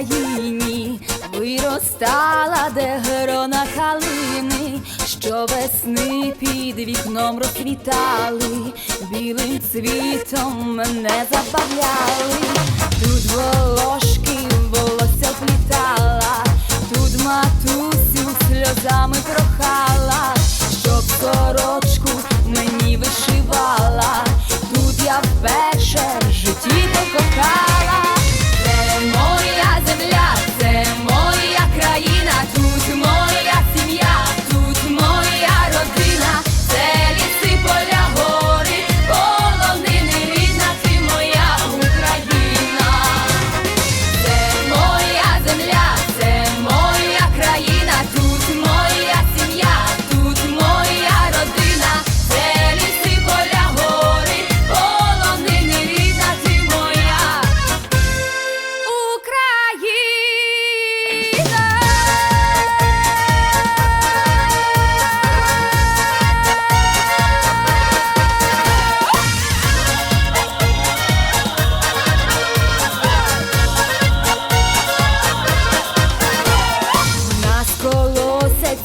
Україні. Виростала, де грона калини, що весни під вікном розквітали, білим цвітом мене забавляли, тут волошки